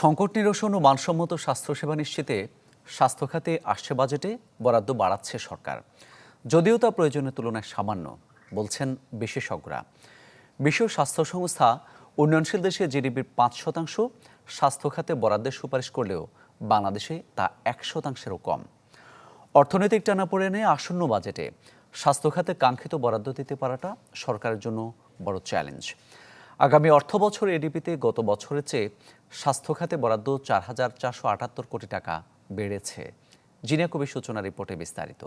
সংকট নিরসন ও মানসম্মত স্বাস্থ্যসেবা নিশ্চিতে স্বাস্থ্য খাতে আসছে বাজেটে, বরাদ্দ বাড়াচ্ছে সরকার। যদিও তা প্রয়োজনের তুলনায় সামান্য, বলছেন বিশেষজ্ঞরা। বিশ্ব স্বাস্থ্য সংস্থা উন্নয়নশীল দেশে জিডিপির পাঁচ শতাংশ, স্বাস্থ্য খাতে বরাদ্দের সুপারিশ করলেও বাংলাদেশে তা এক শতাংশেরও কম। অর্থনৈতিক টানাপোড়েনে আসন্ন বাজেটে স্বাস্থ্য খাতে কাঙ্ক্ষিত বরাদ্দ দিতে পারাটা সরকারের জন্য বড় চ্যালেঞ্জ। আগামী অর্থ বছর এডিপিতে গত বছরের চেয়ে স্বাস্থ্য খাতে বরাদ্দ চার হাজার চারশো আটাত্তর কোটি টাকা বেড়েছে। জিনিয়া কবি সূচনা রিপোর্টে বিস্তারিত।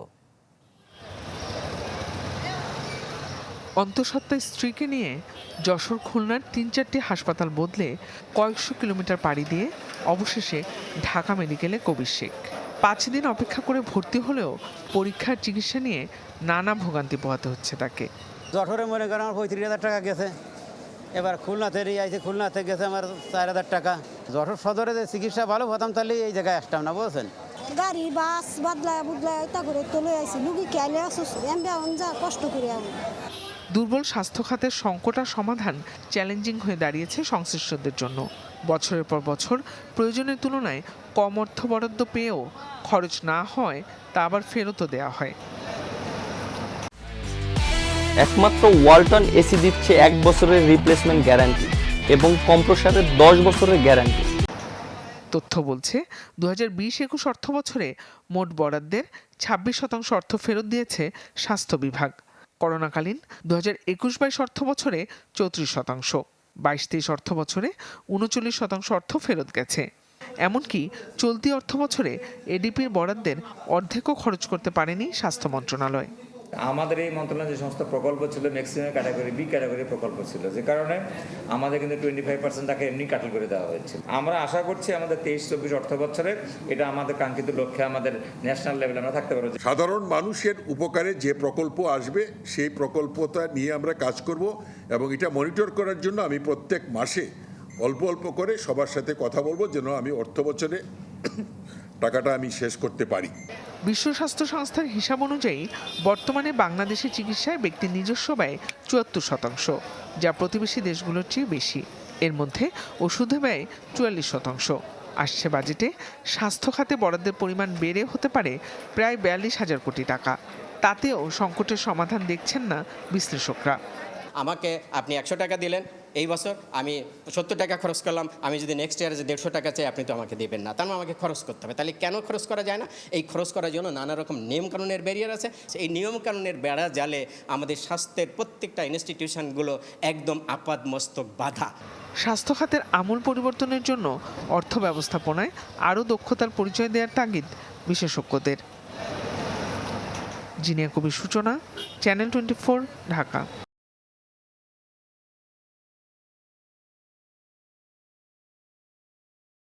অন্তঃসত্ত্বা স্ত্রীকে নিয়ে যশোর খুলনার তিন চারটি হাসপাতাল বদলে কয়েকশো কিলোমিটার পাড়ি দিয়ে অবশেষে ঢাকা মেডিকেলে কবির শেখ। পাঁচ দিন অপেক্ষা করে ভর্তি হলেও পরীক্ষার চিকিৎসা নিয়ে নানা ভোগান্তি পোহাতে হচ্ছে তাকে। যঠরে মনে করেন আমার পঁয়ত্রিশ হাজার টাকা গেছে। এবার খুলনাতে আইছে খুলনাতে গেছে আমার চার হাজার টাকা। যশোর সদরে যে চিকিৎসা ভালো হতাম তাহলে এই জায়গায় আসতাম না বুঝছেন? গাড়ি বাস বদলায় বদলায় ওইটা করে তোলে আইছি। লুগি খেয়ালে আসুস এমবে যা কষ্ট করে আমি। দুর্বল স্বাস্থ্য খাতের সংকট আর সমাধান চ্যালেঞ্জিং হয়ে দাঁড়িয়েছে সংশ্লিষ্টদের জন্য। বছরের পর বছর প্রয়োজনের তুলনায় কম অর্থ বরাদ্দ পেয়েও খরচ না হয় তা আবার ফেরতও দেওয়া হয়। একমাত্র ওয়ালটন এসি দিচ্ছে এক বছরের রিপ্লেসমেন্ট গ্যারান্টি এবং কম্প্রসারের দশ বছরের গ্যারান্টি তথ্য বলছে দু হাজার বিশ একুশ অর্থ বছরে মোট বরাদ্দের ছাব্বিশ শতাংশ অর্থ ফেরত দিয়েছে স্বাস্থ্য বিভাগ। করোনাকালীন দু হাজার একুশ বাইশ অর্থ বছরে চৌত্রিশ শতাংশ, বাইশ তেইশ অর্থ বছরে উনচল্লিশ শতাংশ অর্থ ফেরত গেছে। এমনকি চলতি অর্থ বছরে এডিপির বরাদ্দের অর্ধেকও খরচ করতে পারেনি স্বাস্থ্য মন্ত্রণালয়। আমাদের এই মন্ত্রণালয় যে সমস্ত প্রকল্প ছিল ম্যাক্সিমাম ক্যাটাগরি বি ক্যাটাগরি প্রকল্প ছিল, যে কারণে আমাদের কিন্তু টোয়েন্টি ফাইভ পার্সেন্ট তাকে এমনি কাটল করে দেওয়া হয়েছে আমরা আশা করছি আমাদের তেইশ, চব্বিশ, অর্থ বছরে এটা আমাদের কাঙ্ক্ষিত লক্ষ্যে আমাদের ন্যাশনাল লেভেলে আমরা থাকতে পারব। সাধারণ মানুষের উপকারে যে প্রকল্প আসবে, সেই প্রকল্পটা নিয়ে আমরা কাজ করব এবং এটা মনিটর করার জন্য আমি প্রত্যেক মাসে অল্প অল্প করে সবার সাথে কথা বলব, যেন আমি অর্থ বছরে টাকাটা আমি শেষ করতে পারি। বিশ্ব স্বাস্থ্য সংস্থার হিসাব অনুযায়ী বর্তমানে বাংলাদেশে চিকিৎসায় ব্যক্তির নিজস্ব ব্যয় চুয়াত্তর শতাংশ যা প্রতিবেশী দেশগুলোর চেয়ে বেশি। এর মধ্যে ওষুধে ব্যয় চুয়াল্লিশ শতাংশ। আসছে বাজেটে স্বাস্থ্য খাতে বরাদ্দের পরিমাণ বেড়ে হতে পারে প্রায় বিয়াল্লিশ হাজার কোটি টাকা। তাতেও সংকটের সমাধান দেখছেন না বিশ্লেষকরা। আমাকে আপনি একশো টাকা দিলেন এই বছর আমি সত্তর টাকা খরচ করলাম, আমি যদি নেক্সট ইয়ারে যে দেড়শো টাকা চাই, আপনি তো আমাকে দেবেন না। তার মানে আমাকে খরচ করতে হবে। তাহলে কেন খরচ করা যায় না? এই খরচ করার জন্য নানা রকম নিয়মকানুনের ব্যারিয়ার আছে। এই নিয়মকানুনের বেড়া জালে আমাদের স্বাস্থ্যের প্রত্যেকটা ইনস্টিটিউশনগুলো একদম আপাদ মস্তক বাধা। স্বাস্থ্য খাতের আমূল পরিবর্তনের জন্য অর্থ ব্যবস্থাপনায় আরও দক্ষতার পরিচয় দেওয়ার তাগিদ বিশেষজ্ঞদের। জিনিয়া কবির সূচনা চ্যানেল টোয়েন্টি ঢাকা।